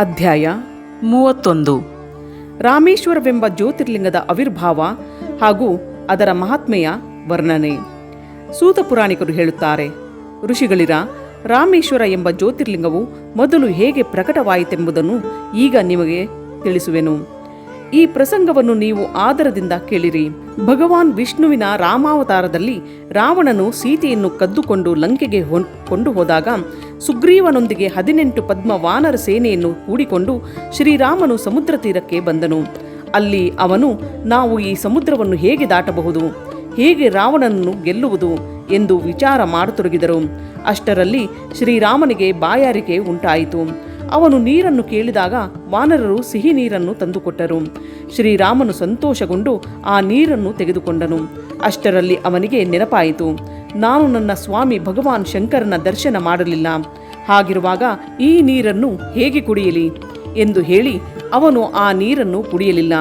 ಅಧ್ಯಾಯ ಮೂವತ್ತೊಂದು. ರಾಮೇಶ್ವರವೆಂಬ ಜ್ಯೋತಿರ್ಲಿಂಗದ ಆವಿರ್ಭಾವ ಹಾಗೂ ಅದರ ಮಹಾತ್ಮೆಯ ವರ್ಣನೆ. ಸೂತ ಪುರಾಣಿಕರು ಹೇಳುತ್ತಾರೆ, ಋಷಿಗಳಿರ, ರಾಮೇಶ್ವರ ಎಂಬ ಜ್ಯೋತಿರ್ಲಿಂಗವು ಮೊದಲು ಹೇಗೆ ಪ್ರಕಟವಾಯಿತೆಂಬುದನ್ನು ಈಗ ನಿಮಗೆ ತಿಳಿಸುವೆನು. ಈ ಪ್ರಸಂಗವನ್ನು ನೀವು ಆದರದಿಂದ ಕೇಳಿರಿ. ಭಗವಾನ್ ವಿಷ್ಣುವಿನ ರಾಮಾವತಾರದಲ್ಲಿ ರಾವಣನು ಸೀತೆಯನ್ನು ಕದ್ದುಕೊಂಡು ಲಂಕೆಗೆ ಕೊಂಡು ಹೋದಾಗ ಸುಗ್ರೀವನೊಂದಿಗೆ ಹದಿನೆಂಟು ಪದ್ಮ ವಾನರ ಸೇನೆಯನ್ನು ಕೂಡಿಕೊಂಡು ಶ್ರೀರಾಮನು ಸಮುದ್ರ ತೀರಕ್ಕೆ ಬಂದನು. ಅಲ್ಲಿ ಅವನು, ನಾವು ಈ ಸಮುದ್ರವನ್ನು ಹೇಗೆ ದಾಟಬಹುದು? ಹೇಗೆ ರಾವಣನನ್ನು ಗೆಲ್ಲುವುದು? ಎಂದು ವಿಚಾರ ಮಾಡತೊಡಗಿದರು. ಅಷ್ಟರಲ್ಲಿ ಶ್ರೀರಾಮನಿಗೆ ಬಾಯಾರಿಕೆ ಉಂಟಾಯಿತು. ಅವನು ನೀರನ್ನು ಕೇಳಿದಾಗ ವಾನರರು ಸಿಹಿ ನೀರನ್ನು ತಂದುಕೊಟ್ಟರು. ಶ್ರೀರಾಮನು ಸಂತೋಷಗೊಂಡು ಆ ನೀರನ್ನು ತೆಗೆದುಕೊಂಡನು. ಅಷ್ಟರಲ್ಲಿ ಅವನಿಗೆ ನೆನಪಾಯಿತು. ನಾನು ನನ್ನ ಸ್ವಾಮಿ ಭಗವಾನ್ ಶಂಕರನ ದರ್ಶನ ಮಾಡಲಿಲ್ಲ. ಹಾಗಿರುವಾಗ ಈ ನೀರನ್ನು ಹೇಗೆ ಕುಡಿಯಲಿ? ಎಂದು ಹೇಳಿ ಅವನು ಆ ನೀರನ್ನು ಕುಡಿಯಲಿಲ್ಲ.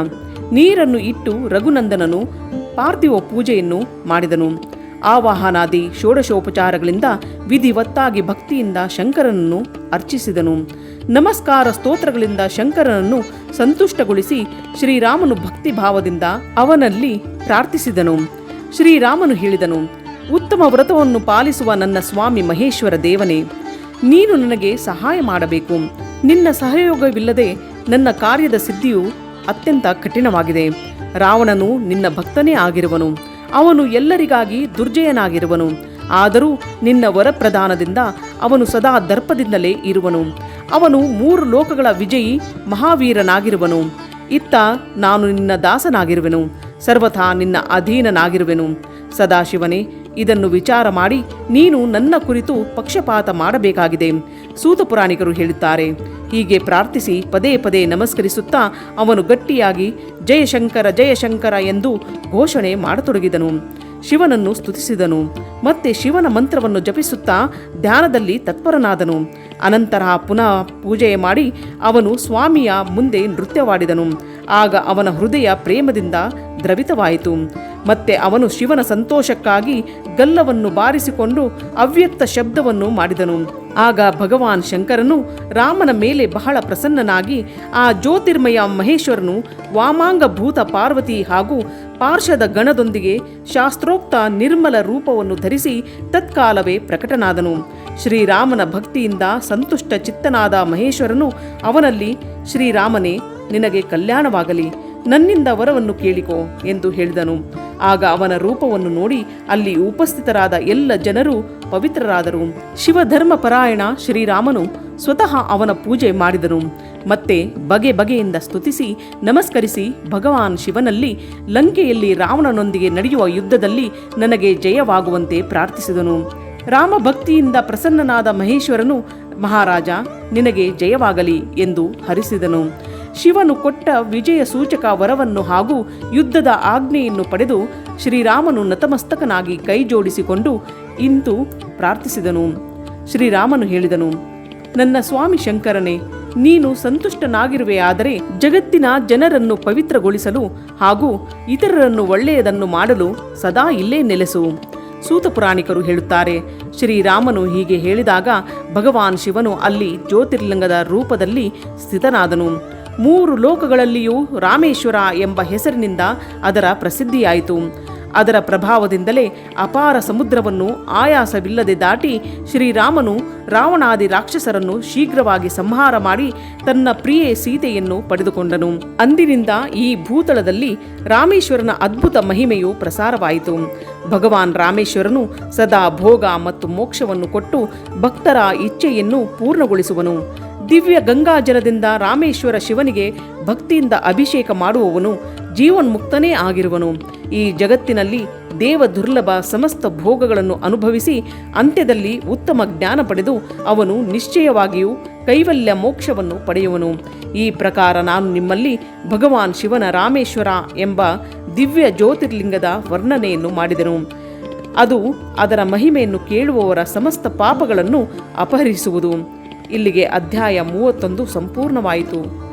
ನೀರನ್ನು ಇಟ್ಟು ರಘುನಂದನನು ಪಾರ್ಥಿವ ಪೂಜೆಯನ್ನು ಮಾಡಿದನು. ಆವಾಹನಾದಿ ಷೋಡಶೋಪಚಾರಗಳಿಂದ ವಿಧಿವತ್ತಾಗಿ ಭಕ್ತಿಯಿಂದ ಶಂಕರನನ್ನು ಅರ್ಚಿಸಿದನು. ನಮಸ್ಕಾರ ಸ್ತೋತ್ರಗಳಿಂದ ಶಂಕರನನ್ನು ಸಂತುಷ್ಟಗೊಳಿಸಿ ಶ್ರೀರಾಮನು ಭಕ್ತಿಭಾವದಿಂದ ಅವನಲ್ಲಿ ಪ್ರಾರ್ಥಿಸಿದನು. ಶ್ರೀರಾಮನು ಹೇಳಿದನು ಉತ್ತಮ ವ್ರತವನ್ನು ಪಾಲಿಸುವ ನನ್ನ ಸ್ವಾಮಿ ಮಹೇಶ್ವರ ದೇವನೇ, ನೀನು ನನಗೆ ಸಹಾಯ ಮಾಡಬೇಕು. ನಿನ್ನ ಸಹಯೋಗವಿಲ್ಲದೆ ನನ್ನ ಕಾರ್ಯದ ಸಿದ್ಧಿಯು ಅತ್ಯಂತ ಕಠಿಣವಾಗಿದೆ. ರಾವಣನು ನಿನ್ನ ಭಕ್ತನೇ ಆಗಿರುವನು. ಅವನು ಎಲ್ಲರಿಗಾಗಿ ದುರ್ಜಯನಾಗಿರುವನು. ಆದರೂ ನಿನ್ನ ವರಪ್ರದಾನದಿಂದ ಅವನು ಸದಾ ದರ್ಪದಿಂದಲೇ ಇರುವನು. ಅವನು ಮೂರು ಲೋಕಗಳ ವಿಜಯಿ ಮಹಾವೀರನಾಗಿರುವನು. ಇತ್ತ ನಾನು ನಿನ್ನ ದಾಸನಾಗಿರುವೆನು. ಸರ್ವಥಾ ನಿನ್ನ ಅಧೀನನಾಗಿರುವೆನು. ಸದಾಶಿವನೇ ಇದನ್ನು ವಿಚಾರ ಮಾಡಿ ನೀನು ನನ್ನ ಕುರಿತು ಪಕ್ಷಪಾತ ಮಾಡಬೇಕಾಗಿದೆ, ಸೂತ ಪುರಾಣಿಕರು ಹೇಳುತ್ತಾರೆ ಹೀಗೆ ಪ್ರಾರ್ಥಿಸಿ ಪದೇ ಪದೇ ನಮಸ್ಕರಿಸುತ್ತಾ ಅವನು ಗಟ್ಟಿಯಾಗಿ ಜಯಶಂಕರ ಜಯಶಂಕರ ಎಂದು ಘೋಷಣೆ ಮಾಡತೊಡಗಿದನು. ಶಿವನನ್ನು ಸ್ತುತಿಸಿದನು. ಮತ್ತೆ ಶಿವನ ಮಂತ್ರವನ್ನು ಜಪಿಸುತ್ತಾ ಧ್ಯಾನದಲ್ಲಿ ತತ್ಪರನಾದನು. ಅನಂತರ ಪುನಃ ಪೂಜೆ ಮಾಡಿ ಅವನು ಸ್ವಾಮಿಯ ಮುಂದೆ ನೃತ್ಯವಾಡಿದನು. ಆಗ ಅವನ ಹೃದಯ ಪ್ರೇಮದಿಂದ ದ್ರವಿತವಾಯಿತು. ಮತ್ತೆ ಅವನು ಶಿವನ ಸಂತೋಷಕ್ಕಾಗಿ ಗಲ್ಲವನ್ನು ಬಾರಿಸಿಕೊಂಡು ಅವ್ಯಕ್ತ ಶಬ್ದವನ್ನು ಮಾಡಿದನು. ಆಗ ಭಗವಾನ್ ಶಂಕರನು ರಾಮನ ಮೇಲೆ ಬಹಳ ಪ್ರಸನ್ನನಾಗಿ ಆ ಜ್ಯೋತಿರ್ಮಯ ಮಹೇಶ್ವರನು ವಾಮಾಂಗ ಭೂತ ಪಾರ್ವತಿ ಹಾಗೂ ಪಾರ್ಶ್ವದ ಗಣದೊಂದಿಗೆ ಶಾಸ್ತ್ರೋಕ್ತ ನಿರ್ಮಲ ರೂಪವನ್ನು ಧರಿಸಿ ತತ್ಕಾಲವೇ ಪ್ರಕಟನಾದನು. ಶ್ರೀರಾಮನ ಭಕ್ತಿಯಿಂದ ಸಂತುಷ್ಟ ಚಿತ್ತನಾದ ಮಹೇಶ್ವರನು ಅವನಲ್ಲಿ, ಶ್ರೀರಾಮನೇ, ನಿನಗೆ ಕಲ್ಯಾಣವಾಗಲಿ, ನನ್ನಿಂದ ವರವನ್ನು ಕೇಳಿಕೋ ಎಂದು ಹೇಳಿದನು. ಆಗ ಅವನ ರೂಪವನ್ನು ನೋಡಿ ಅಲ್ಲಿ ಉಪಸ್ಥಿತರಾದ ಎಲ್ಲ ಜನರು ಪವಿತ್ರರಾದರು. ಶಿವಧರ್ಮ ಪರಾಯಣ ಶ್ರೀರಾಮನು ಸ್ವತಃ ಅವನ ಪೂಜೆ ಮಾಡಿದನು. ಮತ್ತೆ ಬಗೆ ಬಗೆಯಿಂದ ಸ್ತುತಿಸಿ, ನಮಸ್ಕರಿಸಿ ಭಗವಾನ್ ಶಿವನಲ್ಲಿ ಲಂಕೆಯಲ್ಲಿ ರಾವಣನೊಂದಿಗೆ ನಡೆಯುವ ಯುದ್ಧದಲ್ಲಿ ನನಗೆ ಜಯವಾಗುವಂತೆ ಪ್ರಾರ್ಥಿಸಿದನು. ರಾಮ ಭಕ್ತಿಯಿಂದ ಪ್ರಸನ್ನನಾದ ಮಹೇಶ್ವರನು, ಮಹಾರಾಜ, ನಿನಗೆ ಜಯವಾಗಲಿ ಎಂದು ಹರಿಸಿದನು. ಶಿವನು ಕೊಟ್ಟ ವಿಜಯ ಸೂಚಕ ವರವನ್ನು ಹಾಗೂ ಯುದ್ಧದ ಆಜ್ಞೆಯನ್ನು ಪಡೆದು ಶ್ರೀರಾಮನು ನತಮಸ್ತಕನಾಗಿ ಕೈ ಜೋಡಿಸಿಕೊಂಡು ಇಂತು ಪ್ರಾರ್ಥಿಸಿದನು. ಶ್ರೀರಾಮನು ಹೇಳಿದನು, ನನ್ನ ಸ್ವಾಮಿ ಶಂಕರನೇ, ನೀನು ಸಂತುಷ್ಟನಾಗಿರುವೆಯಾದರೆ ಜಗತ್ತಿನ ಜನರನ್ನು ಪವಿತ್ರಗೊಳಿಸಲು ಹಾಗೂ ಇತರರನ್ನು ಒಳ್ಳೆಯದನ್ನು ಮಾಡಲು ಸದಾ ಇಲ್ಲೇ ನೆಲೆಸು. ಸೂತ ಪುರಾಣಿಕರು ಹೇಳುತ್ತಾರೆ, ಶ್ರೀರಾಮನು ಹೀಗೆ ಹೇಳಿದಾಗ ಭಗವಾನ್ ಶಿವನು ಅಲ್ಲಿ ಜ್ಯೋತಿರ್ಲಿಂಗದ ರೂಪದಲ್ಲಿ ಸ್ಥಿತನಾದನು. ಮೂರು ಲೋಕಗಳಲ್ಲಿಯೂ ರಾಮೇಶ್ವರ ಎಂಬ ಹೆಸರಿನಿಂದ ಅದರ ಪ್ರಸಿದ್ಧಿಯಾಯಿತು. ಅದರ ಪ್ರಭಾವದಿಂದಲೇ ಅಪಾರ ಸಮುದ್ರವನ್ನು ಆಯಾಸವಿಲ್ಲದೆ ದಾಟಿ ಶ್ರೀರಾಮನು ರಾವಣಾದಿ ರಾಕ್ಷಸರನ್ನು ಶೀಘ್ರವಾಗಿ ಸಂಹಾರ ಮಾಡಿ ತನ್ನ ಪ್ರಿಯೆ ಸೀತೆಯನ್ನು ಪಡೆದುಕೊಂಡನು. ಅಂದಿನಿಂದ ಈ ಭೂತಳದಲ್ಲಿ ರಾಮೇಶ್ವರನ ಅದ್ಭುತ ಮಹಿಮೆಯು ಪ್ರಸಾರವಾಯಿತು. ಭಗವಾನ್ ರಾಮೇಶ್ವರನು ಸದಾ ಭೋಗ ಮತ್ತು ಮೋಕ್ಷವನ್ನು ಕೊಟ್ಟು ಭಕ್ತರ ಇಚ್ಛೆಯನ್ನು ಪೂರ್ಣಗೊಳಿಸುವನು. ದಿವ್ಯ ಗಂಗಾಜಲದಿಂದ ರಾಮೇಶ್ವರ ಶಿವನಿಗೆ ಭಕ್ತಿಯಿಂದ ಅಭಿಷೇಕ ಮಾಡುವವನು ಜೀವನ್ಮುಕ್ತನೇ ಆಗಿರುವನು. ಈ ಜಗತ್ತಿನಲ್ಲಿ ದೇವ ದುರ್ಲಭ ಸಮಸ್ತ ಭೋಗಗಳನ್ನು ಅನುಭವಿಸಿ ಅಂತ್ಯದಲ್ಲಿ ಉತ್ತಮ ಜ್ಞಾನ ಪಡೆದು ಅವನು ನಿಶ್ಚಯವಾಗಿಯೂ ಕೈವಲ್ಯ ಮೋಕ್ಷವನ್ನು ಪಡೆಯುವನು. ಈ ಪ್ರಕಾರ ನಾನು ನಿಮ್ಮಲ್ಲಿ ಭಗವಾನ್ ಶಿವನ ರಾಮೇಶ್ವರ ಎಂಬ ದಿವ್ಯ ಜ್ಯೋತಿರ್ಲಿಂಗದ ವರ್ಣನೆಯನ್ನು ಮಾಡಿದನು. ಅದು ಅದರ ಮಹಿಮೆಯನ್ನು ಕೇಳುವವರ ಸಮಸ್ತ ಪಾಪಗಳನ್ನು ಅಪಹರಿಸುವುದು. ಇಲ್ಲಿಗೆ ಅಧ್ಯಾಯ ಮೂವತ್ತೊಂದು ಸಂಪೂರ್ಣವಾಯಿತು.